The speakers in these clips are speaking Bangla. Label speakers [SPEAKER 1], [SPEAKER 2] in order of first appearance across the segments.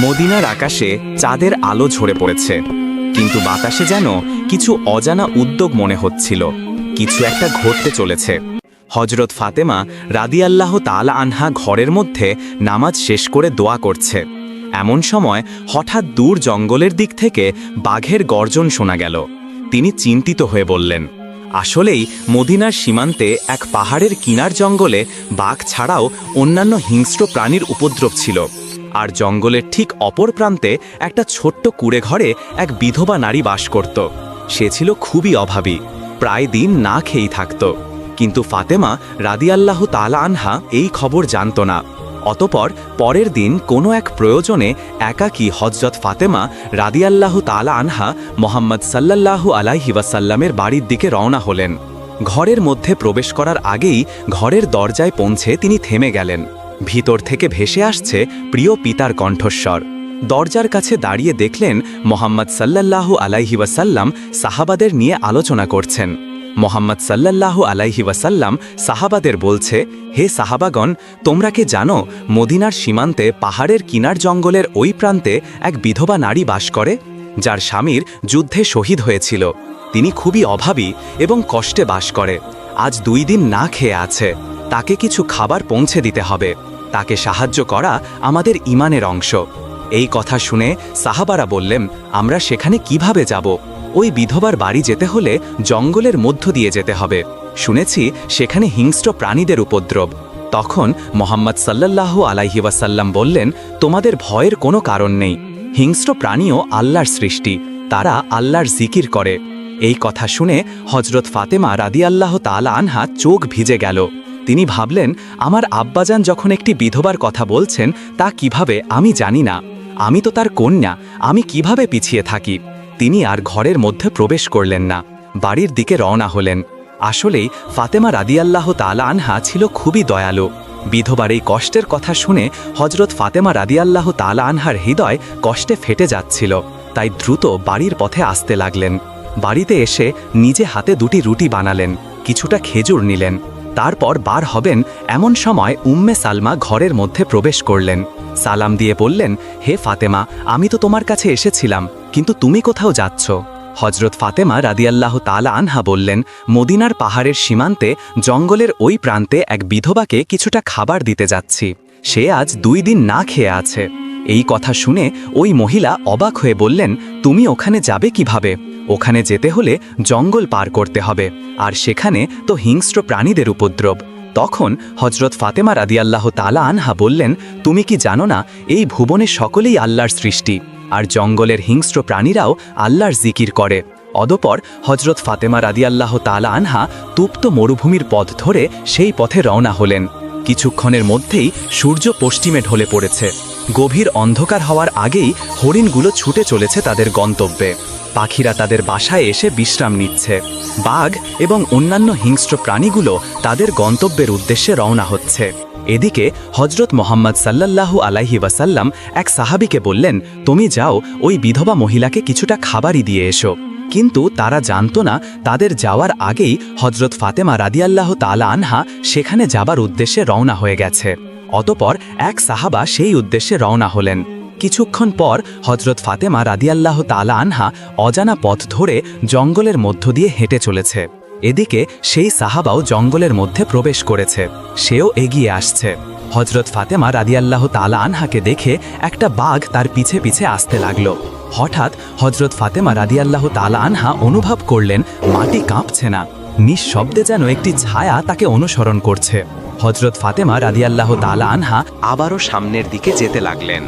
[SPEAKER 1] মদিনার আকাশে চাঁদের আলো ঝরে পড়েছে। কিন্তু বাতাসে যেন কিছু অজানা উদ্যোগ মনে হচ্ছিল। কিছু একটা ঘটতে চলেছে। হজরত ফাতেমা রাদিয়াল্লাহ তালা আনহা ঘরের মধ্যে নামাজ শেষ করে দোয়া করছে। এমন সময় হঠাৎ দূর জঙ্গলের দিক থেকে বাঘের গর্জন শোনা গেল। তিনি চিন্তিত হয়ে বললেন, আসলেই মদিনার সীমান্তে এক পাহাড়ের কিনার জঙ্গলে বাঘ ছাড়াও অন্যান্য হিংস্র প্রাণীর উপদ্রব ছিল। আর জঙ্গলের ঠিক অপর প্রান্তে একটা ছোট্ট কুড়ে ঘরে এক বিধবা নারী বাস করত। সে ছিল খুবই অভাবী, প্রায় দিন না খেয়েই থাকত। কিন্তু ফাতেমা রাদিয়াল্লাহ তালা আনহা এই খবর জানত না। অতপর পরের দিন কোনো এক প্রয়োজনে একাকী হজরত ফাতেমা রাদিয়াল্লাহ তালা আনহা মোহাম্মদ সাল্লাল্লাহু আলাইহি ওয়াসাল্লামের বাড়ির দিকে রওনা হলেন। ঘরের মধ্যে প্রবেশ করার আগেই ঘরের দরজায় পৌঁছে তিনি থেমে গেলেন। ভিতর থেকে ভেসে আসছে প্রিয় পিতার কণ্ঠস্বর। দরজার কাছে দাঁড়িয়ে দেখলেন মোহাম্মদ সাল্লাল্লাহু আলাইহি ওয়াসাল্লাম সাহাবাদের নিয়ে আলোচনা করছেন। মোহাম্মদ সাল্লাল্লাহু আলাইহি ওয়াসাল্লাম সাহাবাদের বলছে, হে সাহাবাগণ, তোমরা কি জানো মদিনার সীমান্তে পাহাড়ের কিনার জঙ্গলের ওই প্রান্তে এক বিধবা নারী বাস করে, যার স্বামীর যুদ্ধে শহীদ হয়েছিল। তিনি খুবই অভাবী এবং কষ্টে বাস করে। আজ দুই দিন না খেয়ে আছে। তাকে কিছু খাবার পৌঁছে দিতে হবে। তাকে সাহায্য করা আমাদের ইমানের অংশ। এই কথা শুনে সাহাবারা বললেন, আমরা সেখানে কীভাবে যাব? ওই বিধবার বাড়ি যেতে হলে জঙ্গলের মধ্য দিয়ে যেতে হবে। শুনেছি সেখানে হিংস্র প্রাণীদের উপদ্রব। তখন মোহাম্মদ সাল্লাল্লাহু আলাইহি ওয়াসাল্লাম বললেন, তোমাদের ভয়ের কোনো কারণ নেই। হিংস্র প্রাণীও আল্লাহর সৃষ্টি। তারা আল্লাহর জিকির করে। এই কথা শুনে হজরত ফাতেমা রাদিয়াল্লাহ তালা আনহা চোখ ভিজে গেল। তিনি ভাবলেন, আমার আব্বাজান যখন একটি বিধবার কথা বলছেন, তা কীভাবে আমি জানি না। আমি তো তার কন্যা, আমি কীভাবে পিছিয়ে থাকি? তিনি আর ঘরের মধ্যে প্রবেশ করলেন না। বাড়ির দিকে রওনা হলেন। আসলেই ফাতেমা রাদিয়াল্লাহ তালা আনহা ছিল খুবই দয়ালু। বিধবার এই কষ্টের কথা শুনে হজরত ফাতেমা রাদিয়াল্লাহ তালা আনহার হৃদয় কষ্টে ফেটে যাচ্ছিল। তাই দ্রুত বাড়ির পথে আসতে লাগলেন। বাড়িতে এসে নিজে হাতে দুটি রুটি বানালেন, কিছুটা খেজুর নিলেন। তারপর বার হবেন এমন সময় উম্মে সালমা ঘরের মধ্যে প্রবেশ করলেন। সালাম দিয়ে বললেন, হে ফাতেমা, আমি তো তোমার কাছে এসেছিলাম, কিন্তু তুমি কোথাও যাচ্ছ? হজরত ফাতেমা রাদিয়াল্লাহ তালা আনহা বললেন, মদিনার পাহাড়ের সীমান্তে, জঙ্গলের ওই প্রান্তে এক বিধবাকে কিছুটা খাবার দিতে যাচ্ছি। সে আজ দুই দিন না খেয়ে আছে। এই কথা শুনে ওই মহিলা অবাক হয়ে বললেন, তুমি ওখানে যাবে কীভাবে? ওখানে যেতে হলে জঙ্গল পার করতে হবে, আর সেখানে তো হিংস্র প্রাণীদের উপদ্রব। তখন হজরত ফাতেমা রাদিয়াল্লাহ তালা আনহা বললেন, তুমি কি জানো না, এই ভুবনে সকলেই আল্লাহর সৃষ্টি, আর জঙ্গলের হিংস্র প্রাণীরাও আল্লাহর জিকির করে। অদপর হজরত ফাতেমা রাদিয়াল্লাহ তালা আনহা তুপ্ত মরুভূমির পথ ধরে সেই পথে রওনা হলেন। কিছুক্ষণের মধ্যেই সূর্য পশ্চিমে ঢলে পড়েছে। গভীর অন্ধকার হওয়ার আগেই হরিণগুলো ছুটে চলেছে তাদের গন্তব্যে। পাখিরা তাদের বাসায় এসে বিশ্রাম নিচ্ছে। বাঘ এবং অন্যান্য হিংস্র প্রাণীগুলো তাদের গন্তব্যের উদ্দেশ্যে রওনা হচ্ছে। এদিকে হজরত মোহাম্মদ সাল্লাল্লাহু আলাইহি ওয়াসাল্লাম এক সাহাবিকে বললেন, তুমি যাও, ওই বিধবা মহিলাকে কিছুটা খাবারই দিয়ে এসো। কিন্তু তারা জানত না, তাদের যাওয়ার আগেই হজরত ফাতেমা রাদিয়াল্লাহ তালা আনহা সেখানে যাবার উদ্দেশ্যে রওনা হয়ে গেছে। অতপর এক সাহাবা সেই উদ্দেশ্যে রওনা হলেন। কিছুক্ষণ পর হজরত ফাতেমা রাদিয়াল্লাহ তালা আনহা অজানা পথ ধরে জঙ্গলের মধ্য দিয়ে হেঁটে চলেছে। এদিকে সেই সাহাবাও জঙ্গলের মধ্যে প্রবেশ করেছে। সেও এগিয়ে আসছে। হজরত ফাতেমা রাদিয়াল্লাহ তালা আনহাকে দেখে একটা বাঘ তার পিছে পিছে আসতে লাগল। হঠাৎ হজরত ফাতেমা রাদিয়াল্লাহ তালা আনহা অনুভব করলেন, মাটি কাঁপছে না। নিঃশব্দে যেন একটি ছায়া তাকে অনুসরণ করছে। হজরত ফাতেমা রাদিয়াল্লাহ তালা আনহা আবারও সামনের দিকে যেতে লাগলেন।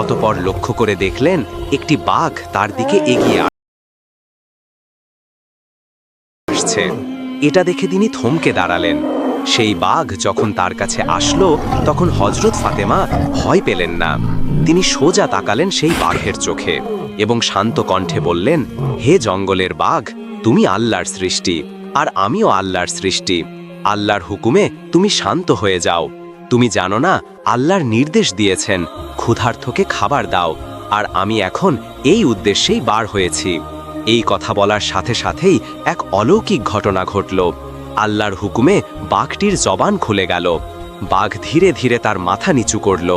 [SPEAKER 1] অতপর লক্ষ্য করে দেখলেন একটি বাঘ তার দিকে এগিয়ে আসছে। এটা দেখে তিনি থমকে দাঁড়ালেন। সেই বাঘ যখন তার কাছে আসলো, তখন হজরত ফাতেমা ভয় পেলেন না। তিনি সোজা তাকালেন সেই বাঘের চোখে এবং শান্ত কণ্ঠে বললেন, হে জঙ্গলের বাঘ, তুমি আল্লাহর সৃষ্টি, আর আমিও আল্লাহর সৃষ্টি। আল্লাহর হুকুমে তুমি শান্ত হয়ে যাও। তুমি জানো না, আল্লাহর নির্দেশ দিয়েছেন ক্ষুধার্থকে খাবার দাও, আর আমি এখন এই উদ্দেশ্যেই বার হয়েছি। এই কথা বলার সাথে সাথেই এক অলৌকিক ঘটনা ঘটল। আল্লাহর হুকুমে বাঘটির জবান খুলে গেল। বাঘ ধীরে ধীরে তার মাথা নিচু করল।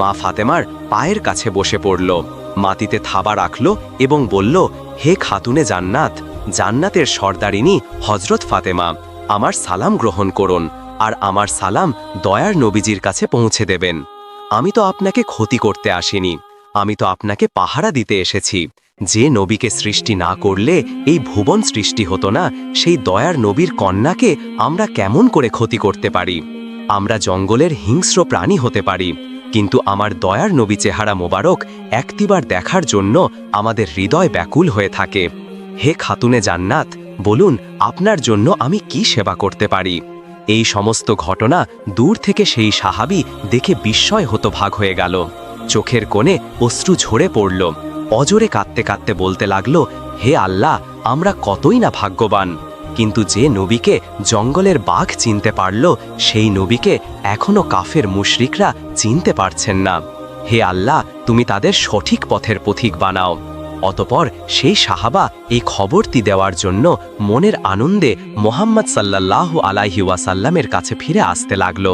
[SPEAKER 1] মা ফাতেমার পায়ের কাছে বসে পড়ল। মাটিতে থাবা রাখল এবং বলল, হে খাতুনে জান্নাত, জান্নাতের সর্দারিনী হজরত ফাতেমা আমার সালাম গ্রহণ করুন আর আমার সালাম দয়ার নবীজির কাছে পৌঁছে দেবেন। আমি তো আপনাকে ক্ষতি করতে আসিনি। আমি তো আপনাকে পাহারা দিতে এসেছি। যে নবীকে সৃষ্টি না করলে এই ভুবন সৃষ্টি হতো না, সেই দয়ার নবীর কন্যাকে আমরা কেমন করে ক্ষতি করতে পারি? আমরা জঙ্গলের হিংস্র প্রাণী হতে পারি, কিন্তু আমার দয়ার নবী চেহারা মোবারক একটিবার দেখার জন্য আমাদের হৃদয় ব্যাকুল হয়ে থাকে। হে খাতুনে জান্নাত বলুন, আপনার জন্য আমি কি সেবা করতে পারি? এই সমস্ত ঘটনা দূর থেকে সেই সাহাবি দেখে বিস্ময় হতো ভাগ হয়ে গেল। চোখের কোণে অশ্রু ঝরে পড়ল। অজরে কাঁদতে কাঁদতে বলতে লাগল, হে আল্লাহ, আমরা কতই না ভাগ্যবান। কিন্তু যে নবীকে জঙ্গলের বাঘ চিনতে পারল, সেই নবীকে এখনও কাফের মুশরিকরা চিনতে পারছেন না। হে আল্লাহ, তুমি তাদের সঠিক পথের পথিক বানাও। অতপর সেই সাহাবা এই খবরটি দেওয়ার জন্য মনের আনন্দে মোহাম্মদ সাল্লাল্লাহু আলাইহি ওয়াসাল্লামের কাছে ফিরে আসতে লাগল।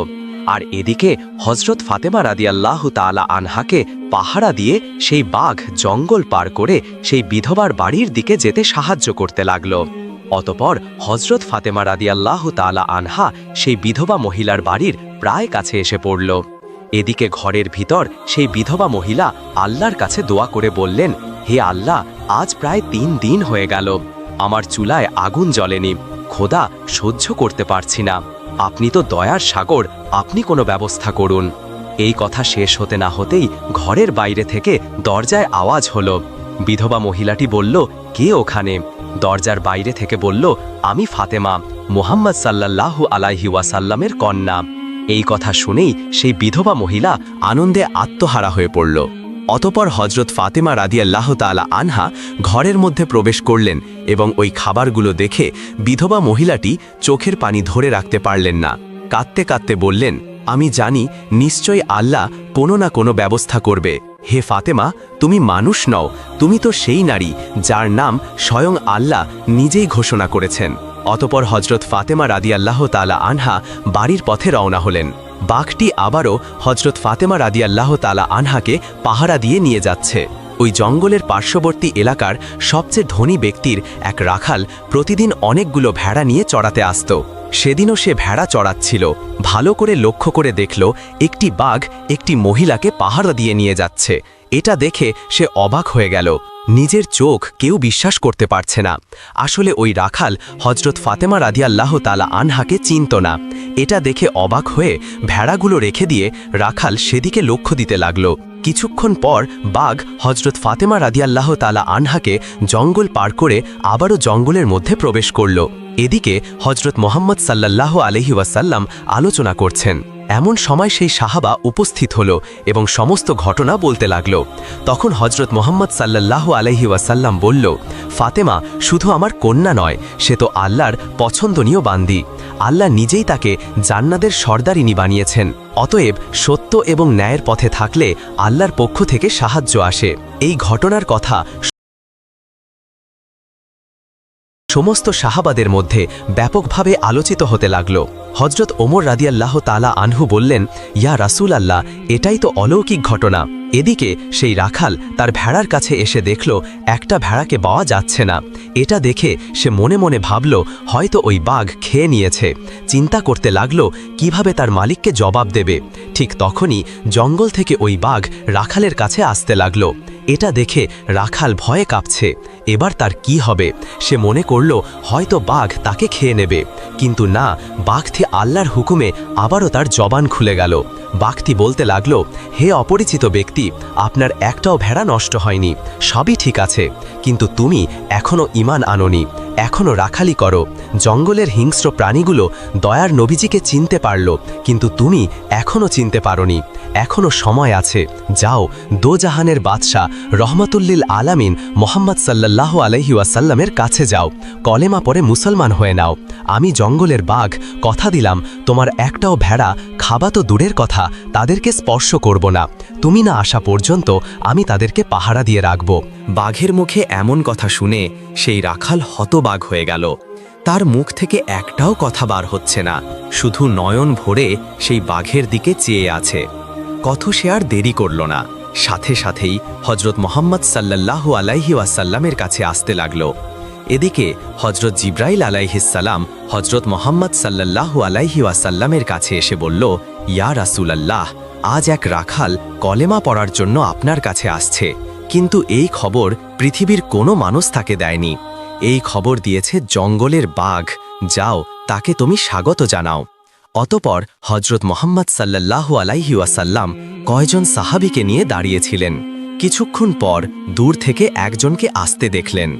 [SPEAKER 1] আর এদিকে হজরত ফাতেমা রাদিয়াল্লাহ তালা আনহাকে পাহারা দিয়ে সেই বাঘ জঙ্গল পার করে সেই বিধবার বাড়ির দিকে যেতে সাহায্য করতে লাগল। অতপর হজরত ফাতেমা রাদিয়াল্লাহ তালা আনহা সেই বিধবা মহিলার বাড়ির প্রায় কাছে এসে পড়ল। এদিকে ঘরের ভিতর সেই বিধবা মহিলা আল্লাহর কাছে দোয়া করে বললেন, হে আল্লাহ, আজ প্রায় তিন দিন হয়ে গেল। আমার চুলায় আগুন জ্বলেনি। খোদা সহ্য করতে পারছি না। আপনি তো দয়ার সাগর, আপনি কোনো ব্যবস্থা করুন। এই কথা শেষ হতে না হতেই ঘরের বাইরে থেকে দরজায় আওয়াজ হলো। বিধবা মহিলাটি বলল, কে ওখানে? দরজার বাইরে থেকে বলল, আমি ফাতেমা, মোহাম্মদ সাল্লাল্লাহু আলাইহি ওয়াসাল্লামের কন্যা। এই কথা শুনেই সেই বিধবা মহিলা আনন্দে আত্মহারা হয়ে পড়ল। অতপর হজরত ফাতেমা রাদিয়াল্লাহ তালা আনহা ঘরের মধ্যে প্রবেশ করলেন এবং ওই খাবারগুলো দেখে বিধবা মহিলাটি চোখের পানি ধরে রাখতে পারলেন না। কাঁদতে কাঁদতে বললেন, আমি জানি নিশ্চয়ই আল্লাহ কোনো না কোনো ব্যবস্থা করবে। হে ফাতেমা, তুমি মানুষ নও, তুমি তো সেই নারী যার নাম স্বয়ং আল্লাহ নিজেই ঘোষণা করেছেন। অতপর হজরত ফাতেমা রাদিয়াল্লাহ তালা আনহা বাড়ির পথে রওনা হলেন। বাঘটি আবারও হজরত ফাতেমা রাদিয়াল্লাহ তালা আনহাকে পাহারা দিয়ে নিয়ে যাচ্ছে। ওই জঙ্গলের পার্শ্ববর্তী এলাকার সবচেয়ে ধনী ব্যক্তির এক রাখাল প্রতিদিন অনেকগুলো ভেড়া নিয়ে চড়াতে আসত। সেদিনও সে ভেড়া চড়াচ্ছিল, ভালো করে লক্ষ্য করে দেখল একটি বাঘ একটি মহিলাকে পাহারা দিয়ে নিয়ে যাচ্ছে। এটা দেখে সে অবাক হয়ে গেল। নিজের চোখ কেউ বিশ্বাস করতে পারছে না। আসলে ওই রাখাল হজরত ফাতেমা রাদিয়াল্লাহ তালা আনহাকে চিনত না। এটা দেখে অবাক হয়ে ভেড়াগুলো রেখে দিয়ে রাখাল সেদিকে লক্ষ্য দিতে লাগল। কিছুক্ষণ পর বাঘ হজরত ফাতেমা রাদিয়াল্লাহ তালা আনহাকে জঙ্গল পার করে আবারও জঙ্গলের মধ্যে প্রবেশ করল। এদিকে হজরত মোহাম্মদ সাল্লাল্লাহ আলহি ওয়াসাল্লাম আলোচনা করছেন। এমন সময় সেই সাহাবা উপস্থিত হল এবং সমস্ত ঘটনা বলতে লাগল। তখন হজরত মোহাম্মদ সাল্লাল্লাহু আলহি ওয়াসাল্লাম বলল, ফাতেমা, শুধু আমার কন্যা নয়, সে তো আল্লাহর পছন্দনীয় বান্দি। আল্লাহ নিজেই তাকে জান্নাদের সর্দারিনী বানিয়েছেন। অতএব সত্য এবং ন্যায়ের পথে থাকলে আল্লাহর পক্ষ থেকে সাহায্য আসে। এই ঘটনার কথা সমস্ত সাহাবাদের মধ্যে ব্যাপকভাবে আলোচিত হতে লাগল। হজরত ওমর রাদিয়াল্লাহ তালা আনহু বললেন, ইয়া রাসুল আল্লাহ এটাই তো অলৌকিক ঘটনা। এদিকে সেই রাখাল তার ভেড়ার কাছে এসে দেখল, একটা ভেড়াকে পাওয়া যাচ্ছে না। এটা দেখে সে মনে মনে ভাবল, হয়তো ওই বাঘ খেয়ে নিয়েছে। চিন্তা করতে লাগল, কীভাবে তার মালিককে জবাব দেবে। ঠিক তখনই জঙ্গল থেকে ওই বাঘ রাখালের কাছে আসতে লাগল। এটা দেখে রাখাল ভয়ে কাঁপছে। এবার তার কি হবে? সে মনে করল, হয়তো বাঘ তাকে খেয়ে নেবে। কিন্তু না, বাঘটি আল্লাহর হুকুমে আবারও তার জবান খুলে গেল। বাঘটি বলতে লাগল, হে অপরিচিত ব্যক্তি, আপনার একটাও ভেড়া নষ্ট হয়নি। সবই ঠিক আছে। কিন্তু তুমি এখনও ইমান আনোনি। এখনও রাখালি করো। জঙ্গলের হিংস্র প্রাণীগুলো দয়ার নবীজিকে চিনতে পারল, কিন্তু তুমি এখনও চিনতে পারোনি। এখনও সময় আছে। যাও, দোজাহানের বাদশাহ রহমতুল্লিল আলামিন মোহাম্মদ সাল্লাহ আলহি ওয়াসাল্লামের কাছে যাও। কলেমা পরে মুসলমান হয়ে নাও। আমি জঙ্গলের বাঘ, কথা দিলাম, তোমার একটাও ভেড়া, খাবা তো দূরের কথা, তাদেরকে স্পর্শ করব না। তুমি না আসা পর্যন্ত আমি তাদেরকে পাহারা দিয়ে রাখব। বাঘের মুখে এমন কথা শুনে সেই রাখাল হতবাগ হয়ে গেল। তার মুখ থেকে একটাও কথা বার হচ্ছে না। শুধু নয়ন ভরে সেই বাঘের দিকে চেয়ে আছে। কথ সে আর দেরি করল না। সাথে সাথেই হজরত মোহাম্মদ সাল্লাল্লাহু আলাইহি ওয়াসাল্লামের কাছে আসতে লাগল। এদিকে হজরত জিব্রাইল আলাইহিসাল্লাম হজরত মোহাম্মদ সাল্লাল্লাহু আলাইহি ওয়াসাল্লামের কাছে এসে বলল, ইয়া রাসূলাল্লাহ, আজ এক রাখাল কলেমা পড়ার জন্য আপনার কাছে আসছে। কিন্তু এই খবর পৃথিবীর কোনো মানুষ তাকে দেয়নি। এই খবর দিয়েছে জঙ্গলের বাঘ। যাও, তাকে তুমি স্বাগত জানাও। অতপর হজরত মোহাম্মদ সাল্লাল্লাহু আলাইহিওয়াসাল্লাম কয়জন সাহাবিকে নিয়ে দাঁড়িয়েছিলেন। কিছুক্ষণ পর দূর থেকে একজনকে আসতে দেখলেন।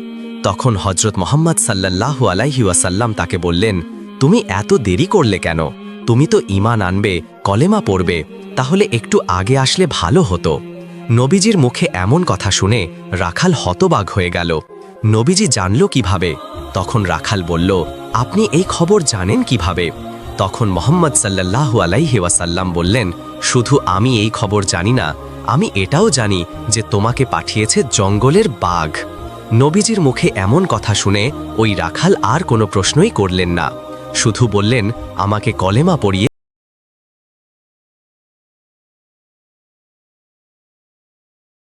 [SPEAKER 1] তখন হজরত মোহাম্মদ সাল্লাল্লাহু আলাইহিওয়াসাল্লাম তাকে বললেন, তুমি এত দেরি করলে কেন? তুমি তো ইমান আনবে, কলেমা পড়বে, তাহলে একটু আগে আসলে ভালো হতো। নবীজির মুখে এমন কথা শুনে রাখাল হতবাগ হয়ে গেল। নবীজি জানল কীভাবে? তখন রাখাল বলল, আপনি এই খবর জানেন কীভাবে? তখন মোহাম্মদ সাল্লাহ আলাইহি ওয়াসাল্লাম বললেন, শুধু আমি এই খবর জানি না, আমি এটাও জানি যে তোমাকে পাঠিয়েছে জঙ্গলের বাঘ। নবীজির মুখে এমন কথা শুনে ওই রাখাল আর কোনো প্রশ্নই করলেন না। শুধু বললেন, আমাকে কলেমা পড়িয়ে